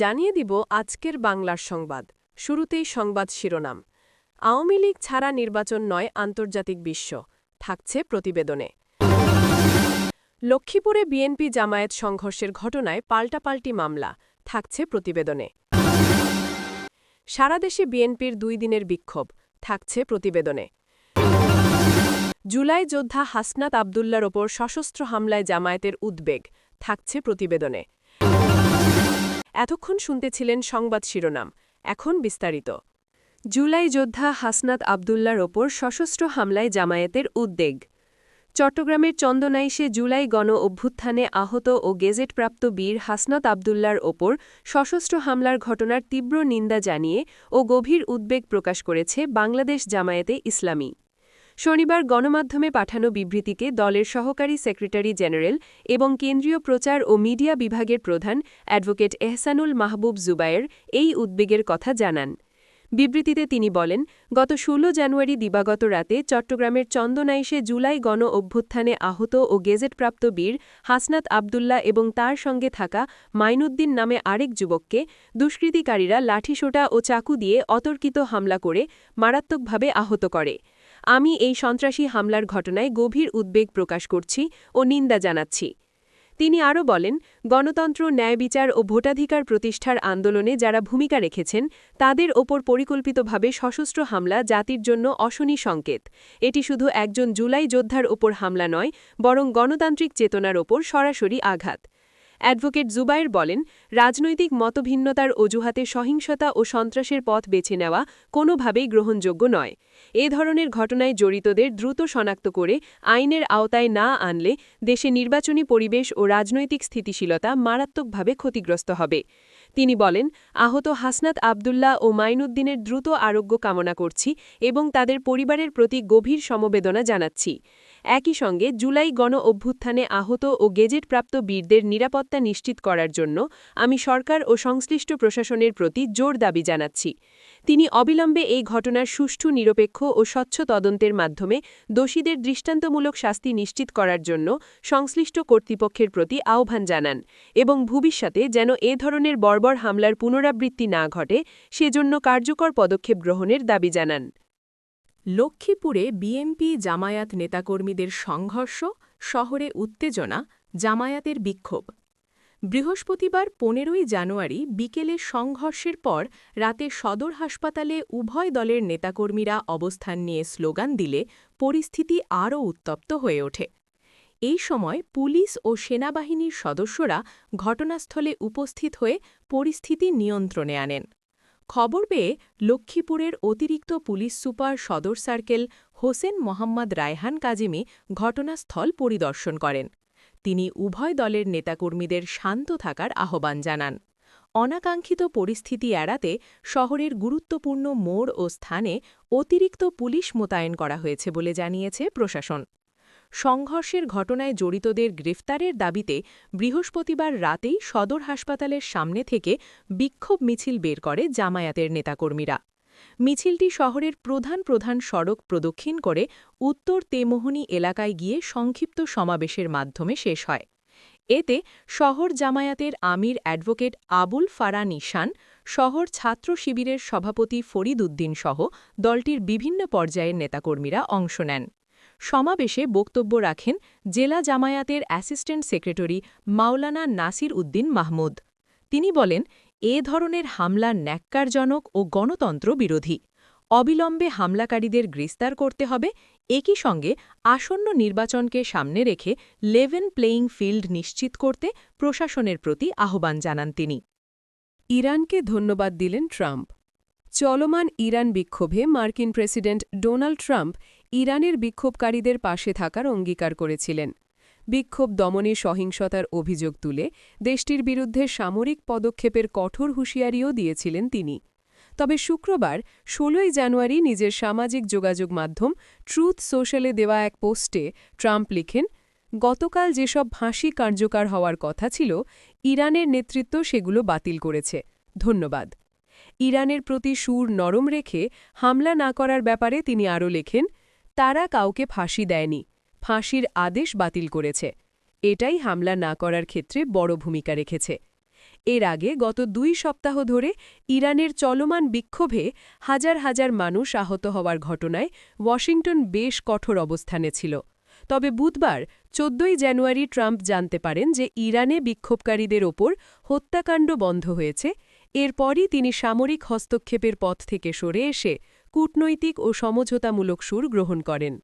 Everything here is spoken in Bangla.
জানিয়ে দিব আজকের বাংলার সংবাদ। শুরুতেই সংবাদ শিরোনাম। আওয়ামী লীগ ছাড়া নির্বাচন নয় আন্তর্জাতিক বিশ্ব, থাকছে প্রতিবেদনে। লক্ষ্মীপুরে বিএনপি জামায়াত সংঘর্ষের ঘটনায় পাল্টাপাল্টি মামলা, থাকছে প্রতিবেদনে। সারা দেশে বিএনপির দুই দিনের বিক্ষোভ, থাকছে প্রতিবেদনে। জুলাই যোদ্ধা হাসনাত আবদুল্লার ওপর সশস্ত্র হামলায় জামায়াতের উদ্বেগ, থাকছে প্রতিবেদনে। এতক্ষণ শুনতেছিলেন সংবাদ শিরোনাম, এখন বিস্তারিত। জুলাই যোদ্ধা হাসনাত আবদুল্লার ওপর সশস্ত্র হামলায় জামায়াতের উদ্বেগ। চট্টগ্রামের চন্দনাইশে জুলাই গণ অভ্যুত্থানে আহত ও গেজেটপ্রাপ্ত বীর হাসনাত আবদুল্লার ওপর সশস্ত্র হামলার ঘটনার তীব্র নিন্দা জানিয়ে ও গভীর উদ্বেগ প্রকাশ করেছে বাংলাদেশ জামায়াতে ইসলামী। শনিবার গণমাধ্যমে পাঠানো বিবৃতিকে দলের সহকারী সেক্রেটারি জেনারেল এবং কেন্দ্রীয় প্রচার ও মিডিয়া বিভাগের প্রধান অ্যাডভোকেট এহসানুল মাহবুব জুবায়ের এই উদ্বেগের কথা জানান। বিবৃতিতে তিনি বলেন, গত ১৬ জানুয়ারি দিবাগত রাতে চট্টগ্রামের চন্দনাইশে জুলাই গণ অভ্যুত্থানে আহত ও গেজেটপ্রাপ্ত বীর হাসনাত আবদুল্লাহ এবং তার সঙ্গে থাকা মাইনুদ্দিন নামে আরেক যুবককে দুষ্কৃতিকারীরা লাঠিসোঁটা ও চাকু দিয়ে অতর্কিত হামলা করে মারাত্মকভাবে আহত করে। আমি এই সন্ত্রাসী হামলার ঘটনায় গভীর উদ্বেগ প্রকাশ করছি ও নিন্দা জানাচ্ছি। তিনি আরও বলেন, গণতন্ত্র ন্যায়বিচার ও ভোটাধিকার প্রতিষ্ঠার আন্দোলনে যারা ভূমিকা রেখেছেন, তাদের ওপর পরিকল্পিতভাবে সশস্ত্র হামলা জাতির জন্য অশনি সংকেত। এটি শুধু একজন জুলাই যোদ্ধার ওপর হামলা নয়, বরং গণতান্ত্রিক চেতনার ওপর সরাসরি আঘাত। অ্যাডভোকেট জুবাইর বলেন, রাজনৈতিক মতভিন্নতার অজুহাতে সহিংসতা ও সন্ত্রাসের পথ বেছে নেওয়া কোনোভাবেই গ্রহণযোগ্য নয়। এ ধরনের ঘটনায় জড়িতদের দ্রুত শনাক্ত করে আইনের আওতায় না আনলে দেশে নির্বাচনী পরিবেশ ও রাজনৈতিক স্থিতিশীলতা মারাত্মকভাবে ক্ষতিগ্রস্ত হবে। তিনি বলেন, আহত হাসনাত আবদুল্লাহ ও মাইনুদ্দিনের দ্রুত আরোগ্য কামনা করছি এবং তাদের পরিবারের প্রতি গভীর সমবেদনা জানাচ্ছি। একই সঙ্গে জুলাই গণ অভ্যুত্থানে আহত ও গেজেটপ্রাপ্ত বীরদের নিরাপত্তা নিশ্চিত করার জন্য আমি সরকার ও সংশ্লিষ্ট প্রশাসনের প্রতি জোর দাবি জানাচ্ছি। তিনি অবিলম্বে এই ঘটনার সুষ্ঠু, নিরপেক্ষ ও স্বচ্ছ তদন্তের মাধ্যমে দোষীদের দৃষ্টান্তমূলক শাস্তি নিশ্চিত করার জন্য সংশ্লিষ্ট কর্তৃপক্ষের প্রতি আহ্বান জানান এবং ভবিষ্যতে যেন এ ধরনের বর্বর হামলার পুনরাবৃত্তি না ঘটে, সেজন্য কার্যকর পদক্ষেপ গ্রহণের দাবি জানান। লক্ষ্মীপুরে বিএমপি জামায়াত নেতাকর্মীদের সংঘর্ষ, শহরে উত্তেজনা, জামায়াতের বিক্ষোভ। বৃহস্পতিবার পনেরোই জানুয়ারি বিকেলে সংঘর্ষের পর রাতে সদর হাসপাতালে উভয় দলের নেতাকর্মীরা অবস্থান নিয়ে স্লোগান দিলে পরিস্থিতি আরও উত্তপ্ত হয়ে ওঠে। এই সময় পুলিশ ও সেনাবাহিনীর সদস্যরা ঘটনাস্থলে উপস্থিত হয়ে পরিস্থিতি নিয়ন্ত্রণে আনেন। খবর পেয়ে লক্ষ্মীপুরের অতিরিক্ত পুলিশ সুপার সদর সার্কেল হোসেন মোহাম্মদ রায়হান কাজিমি ঘটনাস্থল পরিদর্শন করেন। তিনি উভয় দলের নেতাকর্মীদের শান্ত থাকার আহ্বান জানান। অনাকাঙ্ক্ষিত পরিস্থিতি এড়াতে শহরের গুরুত্বপূর্ণ মোড় ও স্থানে অতিরিক্ত পুলিশ মোতায়েন করা হয়েছে বলে জানিয়েছে প্রশাসন। সংঘর্ষের ঘটনায় জড়িতদের গ্রেফতারের দাবিতে বৃহস্পতিবার রাতেই সদর হাসপাতালের সামনে থেকে বিক্ষোভ মিছিল বের করে জামায়াতের নেতাকর্মীরা। মিছিলটি শহরের প্রধান প্রধান সড়ক প্রদক্ষিণ করে উত্তর তেমোহনী এলাকায় গিয়ে সংক্ষিপ্ত সমাবেশের মাধ্যমে শেষ হয়। এতে শহর জামায়াতের আমির অ্যাডভোকেট আবুল ফারা নিশান, শহর ছাত্র শিবিরের সভাপতি ফরিদ উদ্দিন সহ দলটির বিভিন্ন পর্যায়ের নেতাকর্মীরা অংশ নেন। সমাবেশে বক্তব্য রাখেন জেলা জামায়াতের অ্যাসিস্ট্যান্ট সেক্রেটারি মাওলানা নাসির উদ্দিন মাহমুদ। তিনি বলেন, এ ধরনের হামলা ন্যাক্কারজনক ও গণতন্ত্র বিরোধী। অবিলম্বে হামলাকারীদের গ্রেস্তার করতে হবে। একই সঙ্গে আসন্ন নির্বাচনকে সামনে রেখে লেভেন প্লেয়িং ফিল্ড নিশ্চিত করতে প্রশাসনের প্রতি আহ্বান জানান তিনি। ইরানকে ধন্যবাদ দিলেন ট্রাম্প। চলমান ইরান বিক্ষোভে মার্কিন প্রেসিডেন্ট ডোনাল্ড ট্রাম্প ইরানের বিক্ষোভকারীদের পাশে থাকার অঙ্গীকার করেছিলেন। বিক্ষোভ দমনে সহিংসতার অভিযোগ তুলে দেশটির বিরুদ্ধে সামরিক পদক্ষেপের কঠোর হুঁশিয়ারিও দিয়েছিলেন তিনি। তবে শুক্রবার ১৬ই জানুয়ারি নিজের সামাজিক যোগাযোগ মাধ্যম ট্রুথ সোশ্যালে দেওয়া এক পোস্টে ট্রাম্প লিখেন, গতকাল যেসব ফাঁসি কার্যকর হওয়ার কথা ছিল, ইরানের নেতৃত্ব সেগুলো বাতিল করেছে। ধন্যবাদ। ইরানের প্রতি সুর নরম রেখে হামলা না করার ব্যাপারে তিনি আরও লেখেন, তারা কাউকে ফাঁসি দেয়নি, ফাঁসির আদেশ বাতিল করেছে। এটাই হামলা না করার ক্ষেত্রে বড় ভূমিকা রেখেছে। এর আগে গত দুই সপ্তাহ ধরে ইরানের চলমান বিক্ষোভে হাজার হাজার মানুষ আহত হওয়ার ঘটনায় ওয়াশিংটন বেশ কঠোর অবস্থানে ছিল। তবে বুধবার, চোদ্দই জানুয়ারি ট্রাম্প জানতে পারেন যে ইরানে বিক্ষোভকারীদের ওপর হত্যাকাণ্ড বন্ধ হয়েছে এরপরই তিনি সামরিক হস্তক্ষেপের পথ থেকে সরে এসে কূটনৈতিক ও সমঝোতামূলক সুর গ্রহণ করেন।